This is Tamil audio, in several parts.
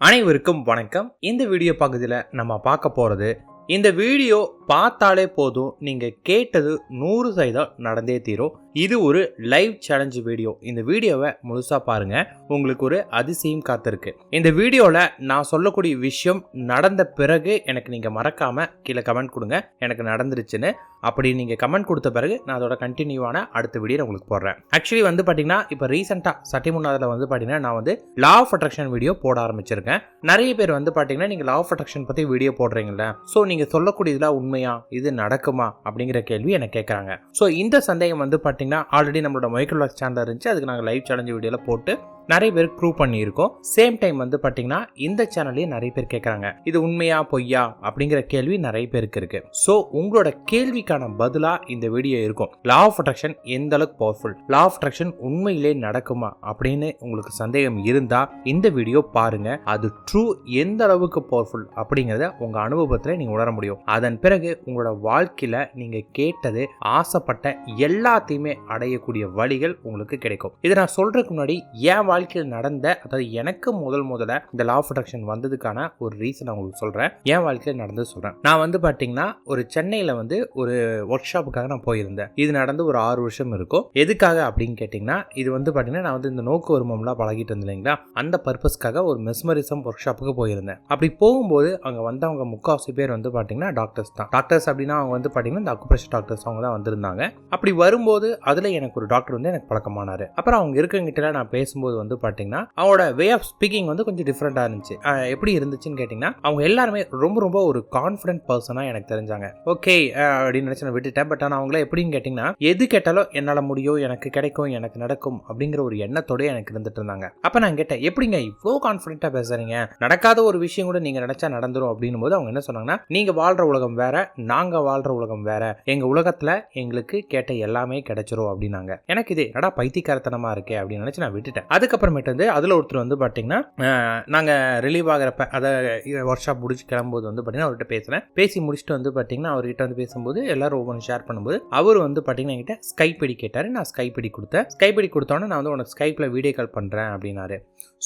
அனைவருக்கும் வணக்கம். இந்த வீடியோ பகுதியில் நம்ம பார்க்க போகிறது இந்த வீடியோ பார்த்தாலே போதும். நீங்கள் கேட்டது நூறு சதவீதம் நடந்தே தீரும். இது ஒரு லைவ் சேலஞ்ச் வீடியோ இந்த வீடியோவை முழுசாக பாருங்கள் உங்களுக்கு ஒரு அதிசயம் காத்திருக்கு. இந்த வீடியோவில் நான் சொல்லக்கூடிய விஷயம் நடந்த பிறகு எனக்கு நீங்கள் மறக்காமல் கீழே கமெண்ட் கொடுங்க. எனக்கு நடந்துருச்சுன்னு. அப்படி நீங்கள் கமெண்ட் கொடுத்த பிறகு நான் அதோட கண்டினியூவான அடுத்த வீடியோ நான் உங்களுக்கு போடுறேன். ஆக்சுவலி வந்து பார்த்தீங்கன்னா இப்போ ரீசெண்டாக சட்டி முன்னாதில் வந்து பார்த்தீங்கன்னா நான் வந்து லா ஆஃப் அட்ராக்ஷன் வீடியோ போட ஆரம்பிச்சிருக்கேன். நிறைய பேர் வந்து பார்த்தீங்கன்னா நீங்கள் லா ஆஃப் அட்ராக்ஷன் பற்றி வீடியோ போடுறீங்களா ஸோ நீங்கள் சொல்லக்கூடியதுலாம் உண்மையா இது நடக்குமா அப்படிங்கிற கேள்வி எனக்கு கேட்குறாங்க ஸோ இந்த சந்தேகம் வந்து பார்த்தீங்கன்னா ஆல்ரெடி நம்மளோட மைக்ரோலாக் சேனல் இருந்துச்சு. அதுக்கு நாங்கள் லைவ் சேலஞ்சு வீடியோவில் போட்டு நிறைய பேர் ப்ரூவ் பண்ணியிருக்கோம். சேம் டைம் வந்து பார்த்தீங்கன்னா இந்த சேனல்லையும் நிறைய பேர் கேட்குறாங்க இது உண்மையா பொய்யா அப்படிங்கிற கேள்வி நிறைய பேருக்கு இருக்கு. ஸோ உங்களோட கேள்விக்கான பதிலாக இந்த வீடியோ இருக்கும். லா ஆஃப் அட்ராக்ஷன் எந்த அளவுக்கு பவர்ஃபுல் லா ஆஃப் அட்ராக்ஷன் உண்மையிலே நடக்குமா அப்படின்னு உங்களுக்கு சந்தேகம் இருந்தா இந்த வீடியோ பாருங்க. அது ட்ரூ எந்த அளவுக்கு பவர்ஃபுல் அப்படிங்கிறத உங்க அனுபவத்தில் நீங்க உணர முடியும். அதன் பிறகு உங்களோட வாழ்க்கையில நீங்க கேட்டது ஆசைப்பட்ட எல்லாத்தையுமே அடையக்கூடிய வழிகள் உங்களுக்கு கிடைக்கும். இதை நான் சொல்றதுக்கு முன்னாடி ஏன் வாழ்க்கையில் நடந்த அதாவது எனக்கு முதல் முதல்ல இந்த லா ஆஃப் அட்ராக்ஷன் வந்ததுக்கான ஒரு ரீசன் நான் உங்களுக்கு சொல்கிறேன் என் வாழ்க்கையில் நடந்து சொல்கிறேன் நான் வந்து பார்த்தீங்கன்னா ஒரு சென்னையில் வந்து ஒரு ஒர்க் ஷாப்புக்காக நான் போயிருந்தேன். இது நடந்து ஒரு ஆறு வருஷம் இருக்கும். எதுக்காக அப்படின்னு கேட்டிங்கன்னா இது வந்து பார்த்தீங்கன்னா நான் வந்து இந்த நோக்கு வருமம்லாம் பழகிட்டு இருந்தேன் இல்லைங்களா? அந்த பர்பஸ்க்காக ஒரு மெஸ்மரிசம் ஒர்க் ஷாப்புக்கு போயிருந்தேன். அப்படி போகும்போது அங்கே வந்தவங்க முக்கால்வாசி பேர் வந்து பார்த்தீங்கன்னா டாக்டர்ஸ் தான். டாக்டர்ஸ் அப்படின்னா அவங்க வந்து பார்த்தீங்கன்னா இந்த அக்குப்ரெஷர் டாக்டர்ஸ் அவங்க தான் வந்திருந்தாங்க. அப்படி வரும்போது அதில் எனக்கு ஒரு டாக்டர் வந்து எனக்கு பழக்கமானார். அப்புறம் அவங்க இருக்கவங்கிட்ட நான் பேசும்போது வந்து பார்த்தீங்கன்னா அவங்களோட வே ஆஃப் ஸ்பீக்கிங் வந்து கொஞ்சம் டிஃப்ரெண்ட்டாக இருந்துச்சு. எப்படி இருந்துச்சுன்னு கேட்டிங்கன்னா அவங்க எல்லாருமே ரொம்ப ரொம்ப ஒரு கான்ஃபிடென்ட் பர்சனாக எனக்கு தெரிஞ்சாங்க. ஓகே அப்படின்னு நினச்சி நான் விட்டுட்டேன். பட் ஆனால் அவங்கள எப்படின்னு கேட்டிங்கன்னா எது கேட்டாலும் என்னால் முடியும் எனக்கு கிடைக்கும் எனக்கு நடக்கும் அப்படிங்கிற ஒரு எண்ணத்தோடய எனக்கு இருந்துட்டு இருந்தாங்க. அப்போ நான் கேட்டேன் எப்படிங்க இவ்வளோ கான்ஃபிடென்ட்டாக பேசுகிறீங்க நடக்காத ஒரு விஷயம் கூட நீங்கள் நினச்சா நடந்துரும். அப்படின்னும் போது அவங்க என்ன சொன்னாங்கன்னா நீங்கள் வாழ்கிற உலகம் வேற நாங்கள் வாழ்கிற உலகம் வேற. எங்கள் உலகத்தில் எங்களுக்கு கேட்ட எல்லாமே கிடைச்சிரும் அப்படின்னாங்க. எனக்கு இது நடா பைத்தியக்காரத்தனமாக இருக்கே அப்படின்னு நினச்சி நான் விட்டுட்டேன். அதுக்கு அதுக்கப்புறமேட்டு வந்து அதில் ஒருத்தர் வந்து பார்த்தீங்கன்னா நாங்கள் ரிலீவ் ஆகிறப்ப அதை ஒர்க் ஷாப் முடிச்சு கிளம்பும்போது வந்து பார்த்தீங்கன்னா அவர்கிட்ட பேசுகிறேன் பேசி முடிச்சுட்டு வந்து பார்த்தீங்கன்னா அவர்கிட்ட வந்து பேசும்போது எல்லாரும் ஒவ்வொன்று ஷேர் பண்ணும்போது அவர் வந்து பார்த்தீங்கன்னா என்கிட்ட ஸ்கைப் அடி கேட்டார். நான் ஸ்கைப் அடி கொடுத்தேன். ஸ்கைப் அடி கொடுத்தோன்னே நான் வந்து உனக்கு ஸ்கைப்பில் வீடியோ கால் பண்ணுறேன் அப்படின்னாரு.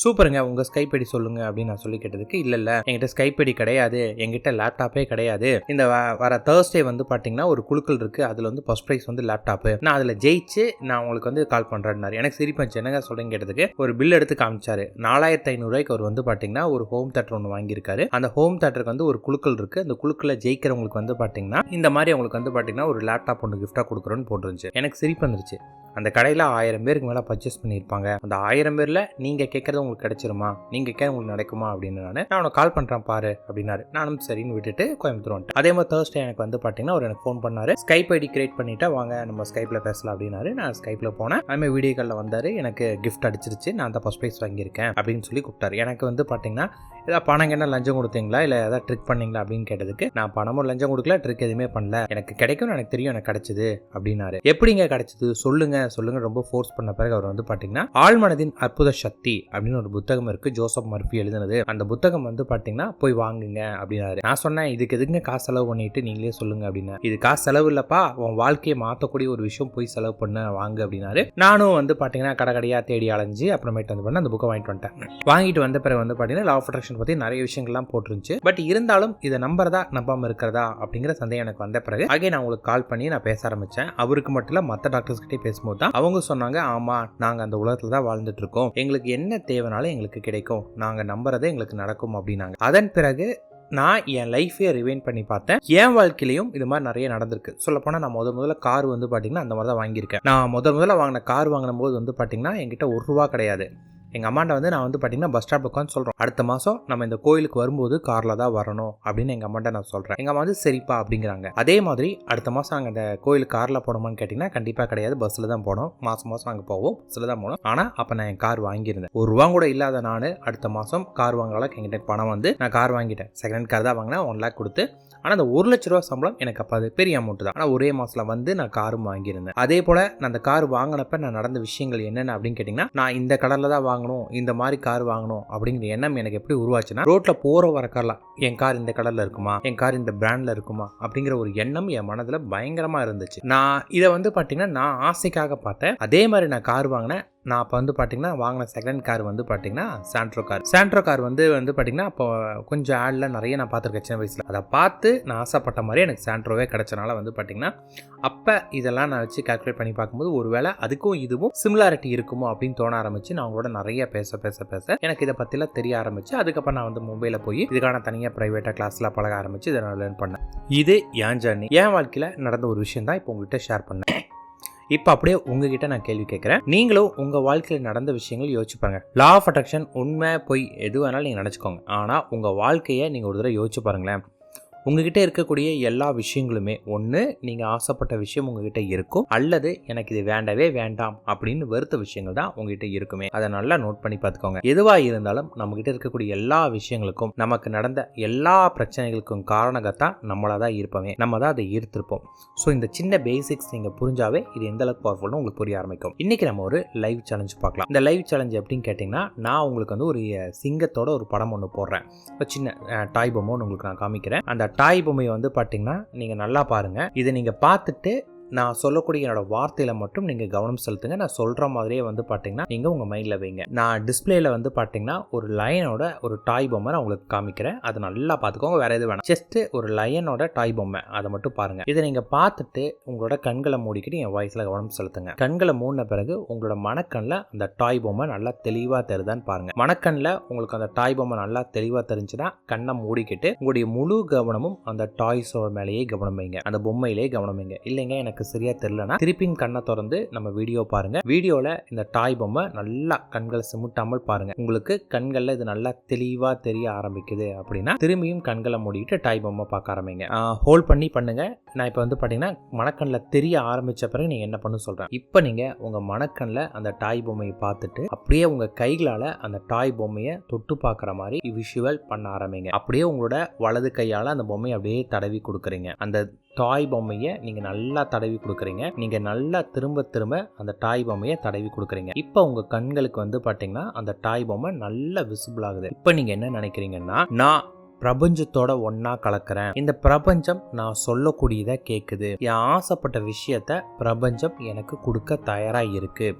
சூப்பருங்க உங்கள் ஸ்கைப் அடி சொல்லுங்க அப்படின்னு நான் சொல்லி கேட்டதுக்கு இல்லை இல்லை என்கிட்ட ஸ்கைப் அடி கிடையாது. என்கிட்ட லேப்டாப்பே கிடையாது. இந்த வ- வர தேர்ஸ்டே வந்து பார்த்தீங்கன்னா ஒரு குழுக்கள் இருக்குது அதில் வந்து ஃபர்ஸ்ட் ப்ரைஸ் வந்து லேப்டாப்பு நான் அதில் ஜெயிச்சு நான் உங்களுக்கு வந்து கால் பண்ணுறேன்னாரு எனக்கு சிரிப்பச்சு என்னங்க சொல்கிறேன்னு கேட்டதுக்கு ஒரு பில் எடுத்து காமிச்சாரு. நாலாயிரத்தி ஐநூறுரூவாய்க்கு அவர் வந்து பார்த்தீங்கன்னா ஒரு ஹோம் தேட்டர் ஒன்று வாங்கியிருக்காரு. அந்த ஹோம் தேட்டருக்கு வந்து ஒரு குழுக்கள் இருக்குது அந்த குழுக்களில் ஜெயிக்கிறவங்களுக்கு வந்து பார்த்தீங்கன்னா இந்த மாதிரி அவங்களுக்கு வந்து பார்த்தீங்கன்னா ஒரு லேப்டாப் ஒன்று கிஃப்டாக கொடுக்குறோன்னு போட்டுருந்துச்சு. எனக்கு சிரிப்பு வந்துருச்சு. அந்த கடையில் ஆயிரம் பேருக்கு மேலே பர்ச்சேஸ் பண்ணியிருப்பாங்க. அந்த ஆயிரம் பேரில் நீங்கள் கேட்குறது உங்களுக்கு கிடைச்சிருமா? நீங்கள் கேட்க உங்களுக்கு நடக்குமா? அப்படின்னு நான் நான் உனக்கு கால் பண்ணுறேன் பாரு அப்படின்னாரு. நானும் சரின்னு விட்டுட்டு கோயம்புத்தூர் வந்துட்டு அதே மாதிரி தேர்ஸ்டே எனக்கு வந்து பார்த்தீங்கன்னா அவர் எனக்கு ஃபோன் பண்ணார். ஸ்கைப் ஐடி கிரியேட் பண்ணிவிட்டா வாங்க நம்ம ஸ்கைப்பில் பேசலாம் அப்படின்னாரு. நான் ஸ்கைப்பில் போனேன். அதுமாதிரி வீடியோ காலில் வந்தார். எனக்கு கிஃப்ட் அடிச்சிருச்சு. நான் தான் ஃபஸ்ட் ப்ரைஸ் வாங்கியிருக்கேன் அப்படின்னு சொல்லி கூப்பிட்டாரு. எனக்கு வந்து பார்த்தீங்கன்னா ஏதாவது பணம் என்ன லஞ்சம் கொடுத்தீங்களா? இல்லை ஏதாவது ட்ரிக் பண்ணீங்களா அப்படின்னு கேட்டதுக்கு நான் பணமும் லஞ்சம் கொடுக்கல ட்ரிக் எதுவுமே பண்ணல. எனக்கு கிடைக்கும்னு எனக்கு தெரியும் எனக்கு கிடைச்சது அப்படின்னாரு. எப்படிங்க கிடைச்சது? சொல்லுங்க. சொல்லுங்க ரொம்ப ஃபோர்ஸ் பண்ண பிறகு அவர் வந்து பார்த்தீங்கன்னா ஆழ்மனதின் அற்புத சக்தி அப்படின்னு ஒரு புத்தகம் இருக்கு. ஜோசப் மர்ஃபி எழுதுனது. அந்த புத்தகம் வந்து பார்த்தீங்கன்னா போய் வாங்குங்க அப்படின்னாரு. நான் சொன்னேன் இதுக்கு எதுங்க காசு செலவு பண்ணிட்டு நீங்களே சொல்லுங்க அப்படின்னு. இது காசு செலவு இல்லப்பா. உன் வாழ்க்கையை மாற்றக்கூடிய ஒரு விஷயம் போய் செலவு பண்ண வாங்கு அப்படின்னாரு. நானும் வந்து பார்த்தீங்கன்னா கடை கடையாக தேடி அலைஞ்சு அப்புறமேட்டு வந்து பண்ண அந்த புக்கை வாங்கிட்டு வந்துட்டேன். வாங்கிட்டு வந்த பிறகு வந்து பார்த்தீங்கன்னா லா ஆஃப் அட்ராக்ஷன் பற்றி நிறைய விஷயங்கள்லாம் போட்டுருந்துச்சு. பட் இருந்தாலும் இதை நம்புறதா நம்பாமல் இருக்கிறதா அப்படிங்கிற சந்தேகம் எனக்கு வந்த பிறகு அகே நான் உங்களுக்கு கால் பண்ணி நான் பேச ஆரம்பித்தேன் அவருக்கு மட்டும் இல்லை மற்ற டாக்டர்ஸ்கிட்டே பேசும்போது தான் அவங்க சொன்னாங்க ஆமாம் நாங்கள் அந்த உலகத்தில் தான் வாழ்ந்துட்டு இருக்கோம். எங்களுக்கு என்ன தேவைனாலும் எங்களுக்கு கிடைக்கும். நாங்கள் நம்புறதே எங்களுக்கு நடக்கும் அப்படின்னாங்க. அதன் பிறகு நான் என் லைஃபே ரிவைன் பண்ணி பார்த்தேன். என் வாழ்க்கையிலையும் இது மாதிரி நிறைய நடந்திருக்கு. சொல்லப்போனால் நான் முதல் முதல்ல கார் வந்து பார்த்தீங்கன்னா அந்த மாதிரி தான் வாங்கியிருக்கேன். நான் முதல் முதல்ல வாங்கின கார் வாங்கின போது வந்து பார்த்தீங்கன்னா என்கிட்ட ஒரு ரூபா கிடையாது. எங்கள் அம்மாண்ட வந்து நான் வந்து பார்த்தீங்கன்னா பஸ் ஸ்டாப் உட்காந்து சொல்கிறோம் அடுத்த மாதம் நம்ம இந்த கோயிலுக்கு வரும்போது காரில் தான் வரணும் அப்படின்னு எங்கள் அம்மாண்ட நான் சொல்கிறேன் எங்கள் அம்மா வந்து சரிப்பா அப்படிங்கிறாங்க. அதே மாதிரி அடுத்த மாதம் நாங்கள் இந்த கோயிலுக்கு காரில் போனோமான்னு கேட்டிங்கன்னா கண்டிப்பாக கிடையாது. பஸ்ஸில் தான் போனோம். மாதம் மாதம் நாங்கள் போவோம். பஸ்ஸில் தான் போனோம். ஆனால் அப்போ நான் என் கார் வாங்கியிருந்தேன். ஒரு ரூபா கூட இல்லாத நான் அடுத்த மாதம் கார் வாங்கலாம் எங்கிட்ட பணம் வந்து நான் கார் வாங்கிட்டேன். செகண்ட் கார் தான் வாங்கினேன். ஒன் லேக் கொடுத்து ஆனால் அந்த ஒரு லட்ச ரூபா சம்பளம் எனக்கு அப்போ அது பெரிய அமௌண்ட் தான். ஆனால் ஒரே மாதத்தில் வந்து நான் காரும் வாங்கியிருந்தேன். அதே போல் நான் அந்த கார் வாங்கினப்ப நான் நடந்த விஷயங்கள் என்னென்ன அப்படின்னு கேட்டிங்கன்னா நான் இந்த கலரில் தான் வாங்கணும் இந்த மாதிரி கார் வாங்கணும் அப்படிங்கிற எண்ணம் எனக்கு எப்படி உருவாச்சுன்னா ரோட்டில் போகிற வர கார்லாம் என் கார் இந்த கலரில் இருக்குமா என் கார் இந்த பிராண்டில் இருக்குமா அப்படிங்கிற ஒரு எண்ணம் என் மனதில் பயங்கரமாக இருந்துச்சு. நான் இதை வந்து பார்த்தீங்கன்னா நான் ஆசைக்காக பார்த்தேன். அதே மாதிரி நான் கார் வாங்கினேன். நான் அப்போ வந்து பார்த்திங்கன்னா வாங்கின செகண்ட் கார் வந்து பார்த்திங்கன்னா சாண்ட்ரோ கார் சாண்ட்ரோ கார் வந்து வந்து பார்த்திங்கன்னா அப்போ கொஞ்சம் ஆடில் நிறைய நான் பார்த்துருக்கேன் சின்ன வயசில். அதை பார்த்து நான் ஆசைப்பட்ட மாதிரி எனக்கு சாண்ட்ரோவே கிடச்சனால வந்து பார்த்திங்கன்னா அப்போ இதெல்லாம் நான் வச்சு கால்குலேட் பண்ணி பார்க்கும்போது ஒரு வேளை அதுக்கும் இதுவும் சிமிலாரிட்டி இருக்குமோ அப்படின்னு தோண ஆரம்பிச்சு நான் அவங்களோட நிறைய பேச பேச பேச எனக்கு இதை பற்றிலாம் தெரிய ஆரம்பிச்சு அதுக்கப்புறம் நான் வந்து மும்பையில் போய் இதுக்கான தனியாக ப்ரைவேட்டாக கிளாஸில் பழக ஆரம்பிச்சு இதை நான் லேர்ன் பண்ணேன். இது என் ஜர்னி என் வாழ்க்கையில் நடந்த ஒரு விஷயம் தான் இப்போ உங்கள்கிட்ட ஷேர் பண்ணேன். இப்போ அப்படியே உங்ககிட்ட நான் கேள்வி கேட்குறேன் நீங்களும் உங்கள் வாழ்க்கையில் நடந்த விஷயங்கள் யோசிச்சு பாருங்க. லா ஆஃப் அட்ராக்ஷன் உண்மை பொய் எது வேணாலும் நீங்கள் நினச்சிக்கோங்க. ஆனால் உங்கள் வாழ்க்கையை நீங்கள் ஒரு தடவை யோசிச்சு பாருங்களேன். உங்ககிட்ட இருக்கக்கூடிய எல்லா விஷயங்களுமே ஒன்று நீங்கள் ஆசைப்பட்ட விஷயம் உங்ககிட்ட இருக்கும் அல்லது எனக்கு இது வேண்டவே வேண்டாம் அப்படின்னு வெறுத்த விஷயங்கள் தான் உங்ககிட்ட இருக்குமே. அதை நல்லா நோட் பண்ணி பார்த்துக்கோங்க. எதுவாக இருந்தாலும் நம்மகிட்ட இருக்கக்கூடிய எல்லா விஷயங்களுக்கும் நமக்கு நடந்த எல்லா பிரச்சனைகளுக்கும் காரணகத்தான் நம்மளாக தான் இருப்போமே. நம்ம தான் அதை ஈர்த்திருப்போம். ஸோ இந்த சின்ன பேசிக்ஸ் நீங்கள் புரிஞ்சாவே இது எந்த அளவுக்கு பவர்ஃபுல்னு உங்களுக்கு புரிய ஆரம்பிக்கும். இன்றைக்கி நம்ம ஒரு லைவ் சேலஞ்ச் பார்க்கலாம். இந்த லைவ் சேலஞ்ச் எப்படின்னு கேட்டிங்கன்னா நான் உங்களுக்கு வந்து ஒரு சிங்கத்தோட ஒரு படம் ஒன்று போடுறேன். ஒரு சின்ன டாய் பொம்மை உங்களுக்கு நான் காமிக்கிறேன். அந்த டாய் பொம்மையை வந்து பார்த்தீங்கன்னா நீங்கள் நல்லா பாருங்கள் இதை நீங்கள் பார்த்துட்டு நான் சொல்லக்கூடிய என்னோட வார்த்தையில மட்டும் நீங்கள் கவனம் செலுத்துங்க. நான் சொல்கிற மாதிரியே வந்து பார்த்தீங்கன்னா நீங்கள் உங்கள் மைண்டில் வைங்க. நான் டிஸ்பிளேல வந்து பார்த்தீங்கன்னா ஒரு லயனோட ஒரு டாய் பொம்மை நான் உங்களுக்கு காமிக்கிறேன். அதை நல்லா பார்த்துக்கோங்க வேற எது வேணாம். ஜஸ்ட் ஒரு லயனோட டாய் பொம்மை. அதை மட்டும் பாருங்க. இதை நீங்கள் பார்த்துட்டு உங்களோட கண்களை மூடிக்கிட்டு என் வாய்ஸில் கவனம் செலுத்துங்க. கண்களை மூடின பிறகு உங்களோட மனக்கண்ணில் அந்த டாய் பொம்மை நல்லா தெளிவாக தருதான்னு பாருங்க. மனக்கண்ணில் உங்களுக்கு அந்த டாய் பொம்மை நல்லா தெளிவாக தெரிஞ்சுன்னா கண்ணை மூடிக்கிட்டு உங்களுடைய முழு கவனமும் அந்த டாய்ஸோட மேலேயே கவனம் வைங்க. அந்த பொம்மையிலேயே கவனம் வைங்க. இல்லைங்க எனக்கு சரியா தெரியலனா திருப்பியும் கண்ணை திறந்து நம்ம வீடியோ பாருங்க. வீடியோல இந்த டாய் பொம்மை நல்லா கண்களை சிமுட்டாமல் பாருங்க. உங்களுக்கு கண்கள்ல இது நல்லா தெளிவா தெரிய ஆரம்பிக்குது அப்படின்னா திரும்பியும் கண்களை மூடிட்டு டாய் பொம்மை பார்க்க ஆரம்பிங்க. ஹோல்ட் பண்ணி பண்ணுங்க. நான் இப்போ வந்து பார்த்தீங்கன்னா மணக்கண்ணில் தெரிய ஆரம்பிச்ச பிறகு நீங்கள் என்ன பண்ண சொல்கிறேன் இப்போ நீங்கள் உங்கள் மணக்கண்ணில் அந்த டாய் பொம்மையை பார்த்துட்டு அப்படியே உங்கள் கைகளால் அந்த டாய் பொம்மையை தொட்டு பார்க்குற மாதிரி விஷுவல் பண்ண ஆரம்பிங்க. அப்படியே உங்களோட வலது கையால் அந்த பொம்மையை அப்படியே தடவி கொடுக்குறீங்க. அந்த டாய் பொம்மையை நீங்கள் நல்லா தடவி கொடுக்குறீங்க. நீங்கள் நல்லா திரும்ப திரும்ப அந்த டாய் பொம்மையை தடவி கொடுக்குறீங்க. இப்போ உங்கள் கண்களுக்கு வந்து பார்த்தீங்கன்னா அந்த டாய் பொம்மை நல்லா விசிபிள் ஆகுது. இப்போ நீங்கள் என்ன நினைக்கிறீங்கன்னா நான் பிரபஞ்சத்தோட ஒன்னா கலக்கிறேன். இந்த பிரபஞ்சம் நான் சொல்லக்கூடியதை கேட்குது என் ஆசைப்பட்ட விஷயத்த பிரபஞ்சம் எனக்கு கொடுக்க தயாராக இருக்கு.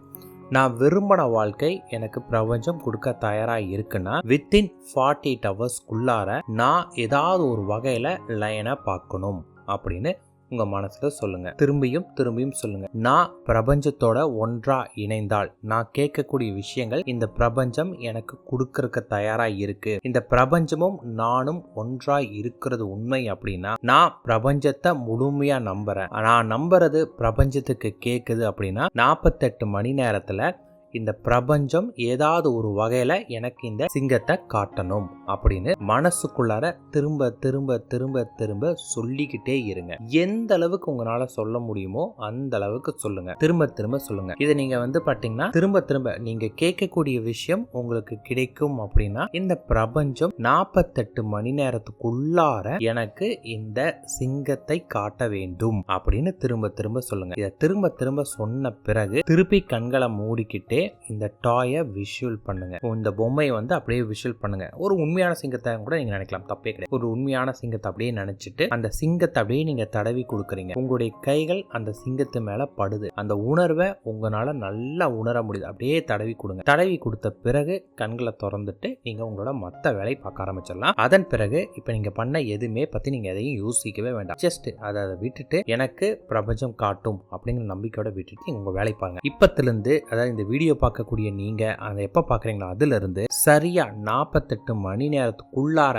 நான் விரும்பின வாழ்க்கை எனக்கு பிரபஞ்சம் கொடுக்க தயாராக இருக்குன்னா வித்தின் ஃபார்ட்டி எயிட் ஹவர்ஸ்க்குள்ளார நான் ஏதாவது ஒரு வகையில் லைனை பார்க்கணும். அப்படின்னு உங்க மனசுல சொல்லுங்க. திரும்பியும் திரும்பியும் சொல்லுங்க. நான் பிரபஞ்சத்தோட ஒன்றா இணைந்தால் நான் கேட்கக்கூடிய விஷயங்கள் இந்த பிரபஞ்சம் எனக்கு கொடுக்கறக்க தயாரா இருக்கு. இந்த பிரபஞ்சமும் நானும் ஒன்றா இருக்கிறது உண்மை அப்படின்னா நான் பிரபஞ்சத்தை முழுமையா நம்புறேன். நான் நம்புறது பிரபஞ்சத்துக்கு கேட்குது அப்படின்னா நாற்பத்தெட்டு மணி நேரத்தில் இந்த பிரபஞ்சம் ஏதாவது ஒரு வகையில எனக்கு இந்த சிங்கத்தை காட்டணும் அப்படின்னு மனசுக்குள்ளார திரும்ப திரும்ப திரும்ப திரும்ப சொல்லிக்கிட்டே இருங்க. எந்த அளவுக்கு உங்களால சொல்ல முடியுமோ அந்த அளவுக்கு சொல்லுங்க. திரும்ப திரும்ப சொல்லுங்க. இதை நீங்க வந்து பாத்தீங்கன்னா திரும்ப திரும்ப நீங்க கேட்கக்கூடிய விஷயம் உங்களுக்கு கிடைக்கும் அப்படின்னா இந்த பிரபஞ்சம் நாற்பத்தெட்டு மணி நேரத்துக்குள்ளார எனக்கு இந்த சிங்கத்தை காட்ட வேண்டும் அப்படின்னு திரும்ப திரும்ப சொல்லுங்க. இதை திரும்ப திரும்ப சொன்ன பிறகு திருப்பி கண்களை மூடிக்கிட்டே இந்த டாயை விஷுவல் பண்ணுங்க. இந்த பொம்மையை வந்து அப்படியே விஷுவல் பண்ணுங்க. ஒரு உண்மையான சிங்கத்தை கூட நீங்க நினைக்கலாம். தப்பே கிடையாது. ஒரு உண்மையான சிங்கத்தை அப்படியே நினைச்சிட்டு அந்த சிங்கத்தை அப்படியே நீங்க தடவி கொடுக்குறீங்க. உங்களுடைய கைகள் அந்த சிங்கத்து மேல படுது. அந்த உணர்வை உங்களால நல்லா உணர முடியுது. அப்படியே தடவி கொடுங்க. தடவி கொடுத்த பிறகு கண்களை திறந்துட்டு நீங்க உங்களோட மத்த வேலை பார்க்க ஆரம்பிச்சிடலாம். அதன் பிறகு இப்ப நீங்க பண்ண எதுவுமே பத்தி நீங்க எதையும் யோசிக்கவே வேண்டாம். ஜஸ்ட் அதை அதை விட்டுட்டு எனக்கு பிரபஞ்சம் காட்டும் அப்படிங்கிற நம்பிக்கையோட விட்டுட்டு உங்க வேலை பாருங்க. இப்பத்திலிருந்து அதாவது இந்த வீடியோ பார்க்கக்கூடிய நீங்க அதை எப்ப பார்க்குறீங்களோ அதிலிருந்து சரியாக சரியா நாற்பத்தெட்டு மணி நேரத்துக்குள்ளார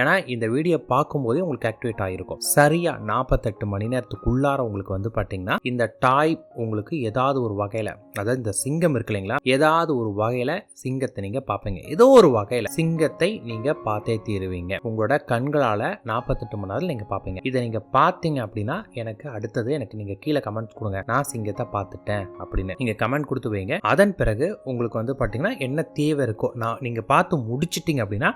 ஏன்னா இந்த வீடியோ பார்க்கும்போதே உங்களுக்கு ஆக்டிவேட் ஆகிருக்கும் சரியாக நாற்பத்தெட்டு மணி நேரத்துக்குள்ளார உங்களுக்கு வந்து பார்த்தீங்கன்னா இந்த டாய் உங்களுக்கு ஏதாவது ஒரு வகையில் அதாவது இந்த சிங்கம் இருக்கு இல்லைங்களா ஏதாவது ஒரு வகையில் சிங்கத்தை நீங்கள் பார்ப்பீங்க. ஏதோ ஒரு வகையில் சிங்கத்தை நீங்கள் பார்த்தே தீருவீங்க. உங்களோட கண்களால் நாற்பத்தெட்டு மணி நேரம் நீங்கள் பார்ப்பீங்க. இதை நீங்கள் பார்த்தீங்க அப்படின்னா எனக்கு அடுத்தது எனக்கு நீங்கள் கீழே கமெண்ட் கொடுங்க. நான் சிங்கத்தை பார்த்துட்டேன் அப்படின்னு நீங்கள் கமெண்ட் கொடுத்து வைங்க. அதன் பிறகு உங்களுக்கு வந்து பார்த்தீங்கன்னா என்ன தேவை இருக்கோ நான் நீங்கள் பார்த்து முடிச்சிட்டிங்க அப்படின்னா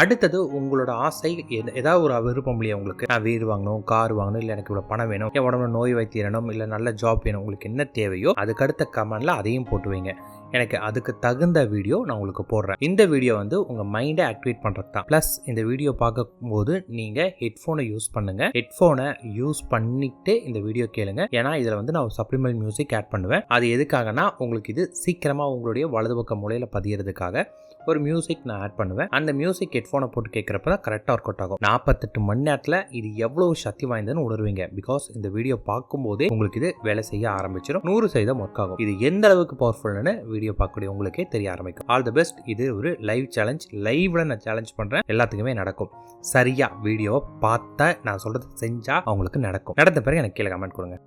அடுத்தது உங்களோட ஆசை ஏதாவது ஒரு விருப்பம் இல்லையா உங்களுக்கு? நான் வீடு வாங்கணும் கார் வாங்கணும் இல்லை எனக்கு இவ்வளோ பணம் வேணும் என் உடம்புல நோய் வைத்தியனும் இல்லை நல்ல ஜாப் வேணும் உங்களுக்கு என்ன தேவையோ அதுக்கடுத்த கமெண்டில் அதையும் போட்டு வைங்க எனக்கு அதுக்கு தகுந்த வீடியோ நான் உங்களுக்கு போடுறேன். இந்த வீடியோ வந்து உங்கள் மைண்டை ஆக்டிவேட் பண்ணுறது தான் ப்ளஸ் இந்த வீடியோ பார்க்கும்போது நீங்கள் ஹெட்ஃபோனை யூஸ் பண்ணுங்கள் ஹெட்ஃபோனை யூஸ் பண்ணிட்டு இந்த வீடியோ கேளுங்க. ஏன்னா இதில் வந்து நான் சப்ளிமெண்ட் மியூசிக் ஆட் பண்ணுவேன். அது எதுக்காகனா உங்களுக்கு இது சீக்கிரமாக உங்களுடைய வலது பக்க மூலையில் பதியறதுக்காக. ஒரு மியூசிக் நான் ஆட் பண்ணுவேன். அந்த மியூசிக் ஹெட்ஃபோனை போட்டு கேட்குறப்ப தான் கரெக்டாக ஒர்க் அவுட் ஆகும். நாற்பத்தெட்டு மணி நேரத்தில் இது எவ்வளோ சக்தி வாய்ந்ததுன்னு உணர்வீங்க. பிகாஸ் இந்த வீடியோ பார்க்கும்போதே உங்களுக்கு இது வேலை செய்ய ஆரம்பிச்சிடும் நூறு சதவீதம் ஒர்க் ஆகும். இது எந்த அளவுக்கு பவர்ஃபுல்னு வீடியோ பார்க்கக்கூடிய உங்களுக்கே தெரிய ஆரம்பிக்கும். ஆல் தி பெஸ்ட் இது ஒரு லைவ் சேலஞ்ச் லைவ்ல நான் சேலஞ்ச் பண்ணுறேன் எல்லாத்துக்குமே நடக்கும். சரியா வீடியோவை பார்த்தா நான் சொல்றது செஞ்சா அவங்களுக்கு நடக்கும். நடந்த பிறகு எனக்கு கீழே கமெண்ட் கொடுங்க.